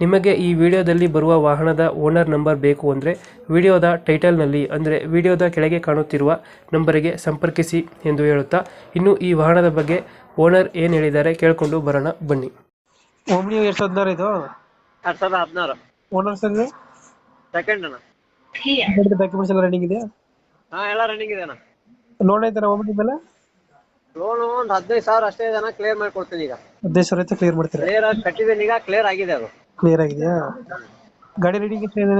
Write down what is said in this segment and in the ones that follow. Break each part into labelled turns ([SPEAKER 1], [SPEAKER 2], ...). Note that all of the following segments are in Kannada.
[SPEAKER 1] ನಿಮಗೆ ಈ ವಿಡಿಯೋದಲ್ಲಿ ಬರುವ ವಾಹನದ ಓನರ್ ನಂಬರ್ ಬೇಕು ಅಂದರೆ ವಿಡಿಯೋದ ಟೈಟಲ್ನಲ್ಲಿ ಅಂದರೆ ವಿಡಿಯೋದ ಕೆಳಗೆ ಕಾಣುತ್ತಿರುವ ನಂಬರಿಗೆ ಸಂಪರ್ಕಿಸಿ ಎಂದು ಹೇಳುತ್ತಾ ಇನ್ನು ಈ ವಾಹನದ ಬಗ್ಗೆ ಓನರ್ ಏನು ಹೇಳಿದ್ದಾರೆ ಕೇಳಿಕೊಂಡು ಬರೋಣ ಬನ್ನಿ. ಓಮ್ನಿ ಎರಡು ಸಾವಿರದ ಹದಿನಾರು ಇದು?
[SPEAKER 2] ಎರಡ್ ಸಾವಿರದ ಹದಿನಾರು.
[SPEAKER 1] ಓನರ್ ಸರ್
[SPEAKER 2] ಸೆಕೆಂಡ್ ಅಣ್ಣ.
[SPEAKER 1] ಡಾಕ್ಯುಮೆಂಟ್ಸ್ ಎಲ್ಲ ರನ್ನಿಂಗ್ ಇದೆಯಾ?
[SPEAKER 2] ಹಾ ಎಲ್ಲ ರನ್ನಿಂಗ್ ಇದೆ ಅಣ್ಣ.
[SPEAKER 1] ಲೋನ್ ಐತೆ ಓಮ್ನಿ ಮೇಲೆ?
[SPEAKER 2] ಲೋನು ಒಂದು ಹದಿನೈದು ಸಾವಿರ ಅಷ್ಟೇ ಇದೆ ಅಣ್ಣ ಕ್ಲಿಯರ್ ಮಾಡ್ಕೊಡ್ತೀನಿ ಈಗ.
[SPEAKER 1] ಹದಿನೈದು ಸಾವಿರ ಕ್ಲಿಯರ್ ಮಾಡ್ತೀರಾ?
[SPEAKER 2] ಕ್ಲಿಯರ್ ಆಗಿ ಕಟ್ಟಿದ್ದೀನಿ ಈಗ ಕ್ಲಿಯರ್ ಆಗಿದೆ ಅದು.
[SPEAKER 1] ಕ್ಲಿಯರ್ ಆಗಿದೆಯಾ? ಗಾಡಿ ರೀಡಿಂಗ್ ಎಷ್ಟು ಇದೆ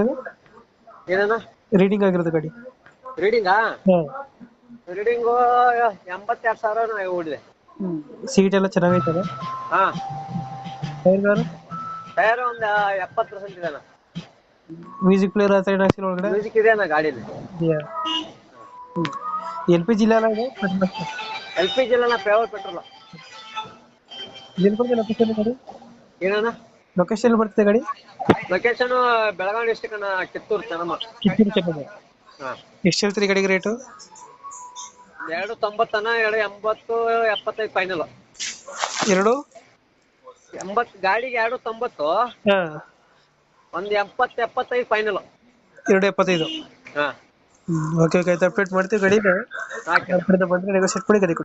[SPEAKER 2] ಏನಣ್ಣ
[SPEAKER 1] ರೀಡಿಂಗ್ ಆಗಿರೋದು ಗಾಡಿ.
[SPEAKER 2] ರೀಡಿಂಗಾ
[SPEAKER 1] ರೀಡಿಂಗ್
[SPEAKER 2] ರೀಡಿಂಗು ಎಂಬತ್ತೆರಡು ಸಾವಿರ ಓಡಿದೆ.
[SPEAKER 1] ಸೀಟ್ ಎಲ್ಲ ಚೆನ್ನಾಗೈತಲ್ಲ
[SPEAKER 2] ಹಾ.
[SPEAKER 1] ಟೈರ್ಗಳು
[SPEAKER 2] ಟೈರ್ ಒಂದು ಎಪ್ಪತ್ತು ಪರ್ಸೆಂಟ್ ಇದೆ
[SPEAKER 1] ಮ್ಯೂಸಿಕ್ ಪ್ಲೇಯರ್ ಆ ಸೈಡ್ ಹಾಕ್ಸಿರೋ ಒಳಗಡೆ?
[SPEAKER 2] ಮ್ಯೂಸಿಕ್ ಇದೆ ಅಣ್ಣ ಗಾಡೀಲಿ.
[SPEAKER 1] ಇದೆಯಾ ಎಲ್ ಪಿ ಜಿ ಅಲ್ಲ ಇದು?
[SPEAKER 2] ಎಲ್ ಪಿ ಜಿ ಪೇವರ್ ಪೆಟ್ರೋಲ್
[SPEAKER 1] ಎಲ್ಲಿ ಲೊಕೇಶನ್ ಗಾಡಿ?
[SPEAKER 2] ಏನಣ್ಣ?
[SPEAKER 1] ಲೊಕೇಶನ್ ಬರ್ತದೆ ಗಾಡಿ?
[SPEAKER 2] ಲೊಕೇಶನ್ ಬೆಳಗಾವಿ ಡಿಸ್ಟಿಕ್ ಅನ್ನ ಕಿತ್ತೂರು ಚೆನ್ನಮ್ಮ.
[SPEAKER 1] ಕಿತ್ತೂರು ಚೆನ್ನಮ್ಮ.
[SPEAKER 2] ಹಾ.
[SPEAKER 1] ಎಷ್ಟು ಹೇಳ್ತೀರಿ ಗಾಡಿಗೆ ರೇಟು
[SPEAKER 2] ಎರಡು ತೊಂಬತ್ತನ ಎರಡು ಎಂಬತ್ತು ಎಪ್ಪತ್ತೈದು ಫೈನಲ್
[SPEAKER 1] ಎರಡು?
[SPEAKER 2] ಎಂಬತ್ತು ಗಾಡಿಗೆ ಎರಡು ತೊಂಬತ್ತು.
[SPEAKER 1] ಹಾ.
[SPEAKER 2] ಒಂದು ಎಪ್ಪತ್ತು ಎಪ್ಪತ್ತೈದು ಫೈನಲ್
[SPEAKER 1] ಎರಡು ಎಪ್ಪತ್ತೈದು.
[SPEAKER 2] ಹಾ.
[SPEAKER 1] ಓಕೆ ಓಕೆ ಆಯ್ತು ಅಪ್ಡೇಟ್ ಮಾಡ್ತೀವಿ ಗಾಡಿನ. ಬಂದರೆ ನೆಗೋಸಿಯೇಟ್ ಮಾಡಿ ಗಾಡಿ ಕೊಡಿ